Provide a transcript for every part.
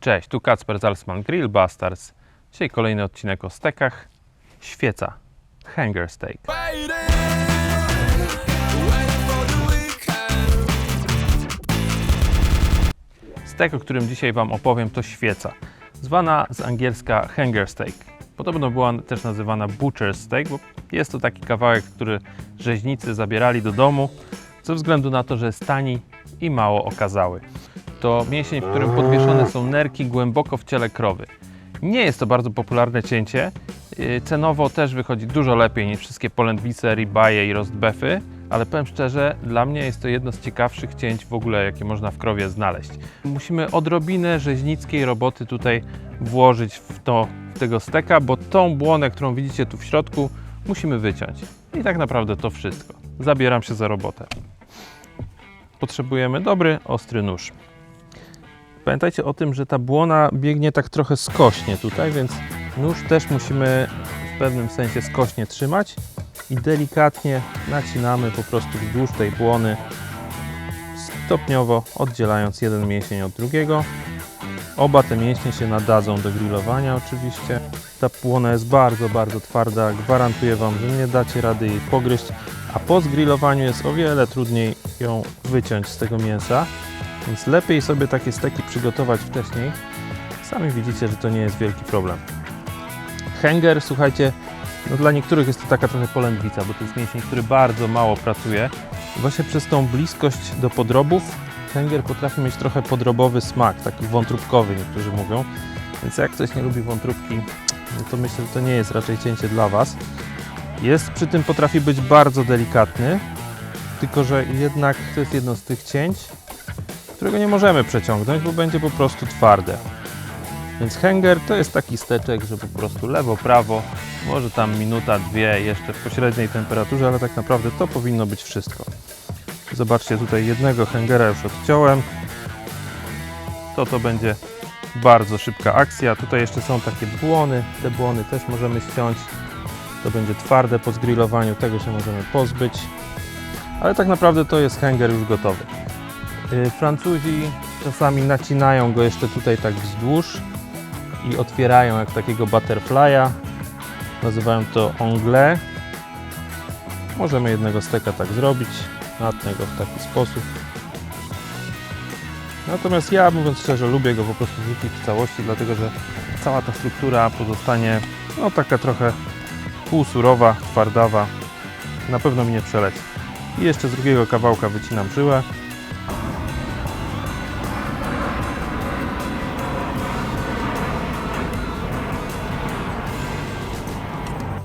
Cześć, tu Kacper Zalsman Grill Bastards. Dzisiaj kolejny odcinek o stekach. Świeca. Hanger steak. Stek, o którym dzisiaj Wam opowiem, to świeca. Zwana z angielska hanger steak. Podobno była też nazywana butcher steak, bo jest to taki kawałek, który rzeźnicy zabierali do domu ze względu na to, że jest tani i mało okazały. To mięsień, w którym podwieszone są nerki głęboko w ciele krowy. Nie jest to bardzo popularne cięcie. Yy, Cenowo też wychodzi dużo lepiej niż wszystkie polędwice, ribeye i roast beefy, ale powiem szczerze, dla mnie jest to jedno z ciekawszych cięć w ogóle, jakie można w krowie znaleźć. Musimy odrobinę rzeźnickiej roboty tutaj włożyć w, to, w tego steka, bo tą błonę, którą widzicie tu w środku, musimy wyciąć. I tak naprawdę to wszystko. Zabieram się za robotę. Potrzebujemy dobry, ostry nóż. Pamiętajcie o tym, że ta błona biegnie tak trochę skośnie tutaj, więc nóż też musimy w pewnym sensie skośnie trzymać i delikatnie nacinamy po prostu wzdłuż tej błony, stopniowo oddzielając jeden mięsień od drugiego. Oba te mięśnie się nadadzą do grillowania oczywiście. Ta błona jest bardzo, bardzo twarda. Gwarantuję Wam, że nie dacie rady jej pogryźć, a po zgrillowaniu jest o wiele trudniej ją wyciąć z tego mięsa. Więc lepiej sobie takie steki przygotować wcześniej. Sami widzicie, że to nie jest wielki problem. Hanger, słuchajcie, no dla niektórych jest to taka trochę polędwica, bo to jest mięsień, który bardzo mało pracuje. Właśnie przez tą bliskość do podrobów hanger potrafi mieć trochę podrobowy smak, taki wątróbkowy niektórzy mówią. Więc jak ktoś nie lubi wątróbki, no to myślę, że to nie jest raczej cięcie dla Was. Jest przy tym potrafi być bardzo delikatny, tylko że jednak to jest jedno z tych cięć, którego nie możemy przeciągnąć, bo będzie po prostu twarde. Więc hanger to jest taki steczek, że po prostu lewo, prawo, może tam minuta, dwie jeszcze w pośredniej temperaturze, ale tak naprawdę to powinno być wszystko. Zobaczcie, tutaj jednego hangera już odciąłem. To to będzie bardzo szybka akcja. Tutaj jeszcze są takie błony, te błony też możemy ściąć. To będzie twarde po zgrillowaniu, tego się możemy pozbyć. Ale tak naprawdę to jest hanger już gotowy. Y, Francuzi czasami nacinają go jeszcze tutaj tak wzdłuż i otwierają jak takiego butterfly'a. Nazywają to anglais. Możemy jednego steka tak zrobić, natnę go w taki sposób. Natomiast ja, mówiąc szczerze, lubię go po prostu wrzucić w całości, dlatego że cała ta struktura pozostanie no taka trochę półsurowa, twardawa. Na pewno mi nie przeleci. I jeszcze z drugiego kawałka wycinam żyłę.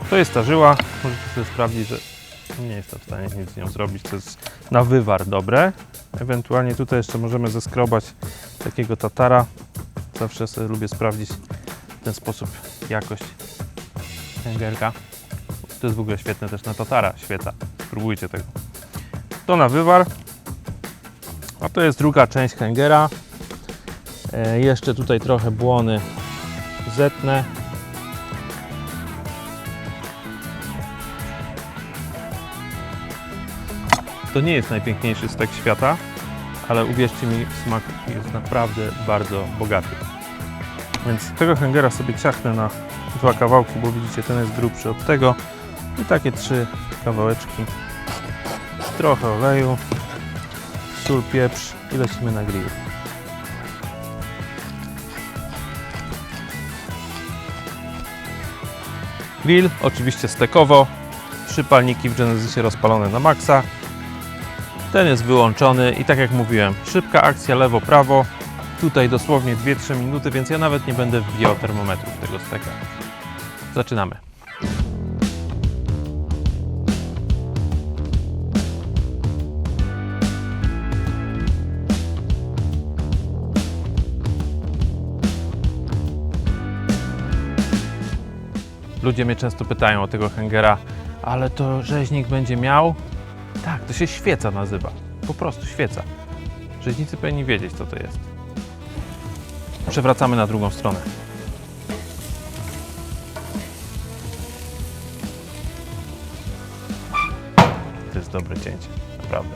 To jest ta żyła. Możecie sobie sprawdzić, że nie jestem w stanie nic z nią zrobić. To jest na wywar dobre. Ewentualnie tutaj jeszcze możemy zeskrobać takiego tatara. Zawsze sobie lubię sprawdzić w ten sposób jakość węgerka. To jest w ogóle świetne też na tatara, świeca. Spróbujcie tego. To na wywar. A to jest druga część hangera. E, jeszcze tutaj trochę błony zetnę. To nie jest najpiękniejszy stek świata, ale uwierzcie mi, smak jest naprawdę bardzo bogaty. Więc tego hangera sobie ciachnę na dwa kawałki, bo widzicie, ten jest grubszy od tego. I takie trzy kawałeczki. Trochę oleju, sól, pieprz i lecimy na grill. Grill oczywiście stekowo, trzy palniki w Genesisie rozpalone na maksa. Ten jest wyłączony i tak jak mówiłem, szybka akcja lewo-prawo. Tutaj dosłownie 2-3 minuty, więc ja nawet nie będę wbijał termometru w tego steka. Zaczynamy. Ludzie mnie często pytają o tego hangera, ale to rzeźnik będzie miał? Tak, to się świeca nazywa. Po prostu świeca. Rzeźnicy powinni wiedzieć, co to jest. Przewracamy na drugą stronę. To jest dobre cięcie, naprawdę.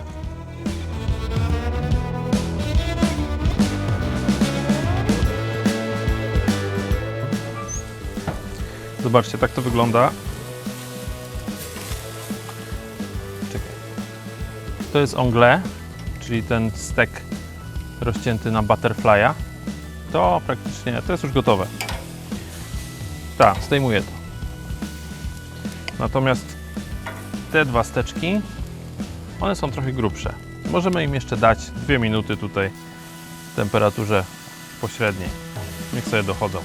Zobaczcie, tak to wygląda. To jest ongle, czyli ten stek rozcięty na butterfly'a. To praktycznie, to jest już gotowe. Tak, zdejmuję to. Natomiast te dwa steczki, one są trochę grubsze. Możemy im jeszcze dać dwie minuty tutaj w temperaturze pośredniej. Niech sobie dochodzą.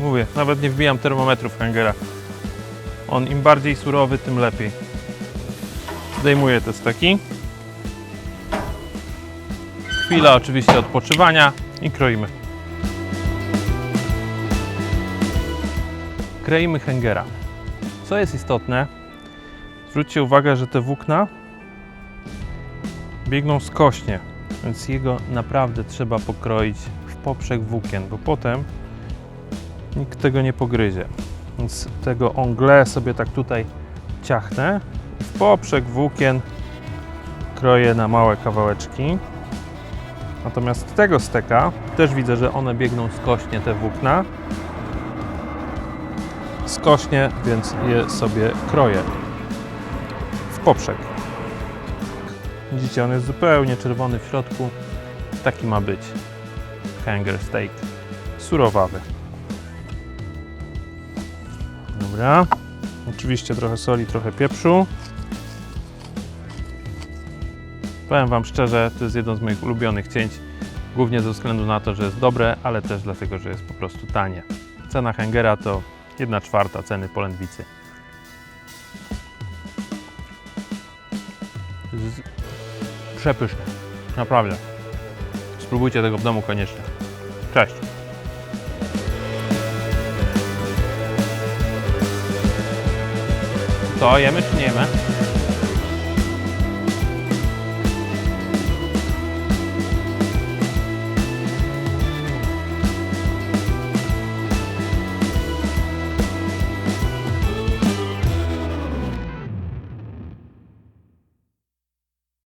Mówię, nawet nie wbijam termometru w hangera. On im bardziej surowy, tym lepiej. Zdejmuję te steki. Chwila oczywiście odpoczywania i kroimy. Kroimy hangera. Co jest istotne, zwróćcie uwagę, że te włókna biegną skośnie, więc jego naprawdę trzeba pokroić w poprzek włókien, bo potem nikt tego nie pogryzie. Więc tego ongle sobie tak tutaj ciachnę w poprzek włókien kroję na małe kawałeczki. Natomiast tego steka też widzę, że one biegną skośnie te włókna. Skośnie, więc je sobie kroję w poprzek. Widzicie, on jest zupełnie czerwony w środku. Taki ma być hanger steak. Surowawy. Dobra. Oczywiście trochę soli, trochę pieprzu. Powiem Wam szczerze, to jest jedno z moich ulubionych cięć. Głównie ze względu na to, że jest dobre, ale też dlatego, że jest po prostu tanie. Cena hangera to 1 czwarta ceny polędwicy. Przepyszne. Naprawdę. Spróbujcie tego w domu koniecznie. Cześć. To jemy czy nie jemy?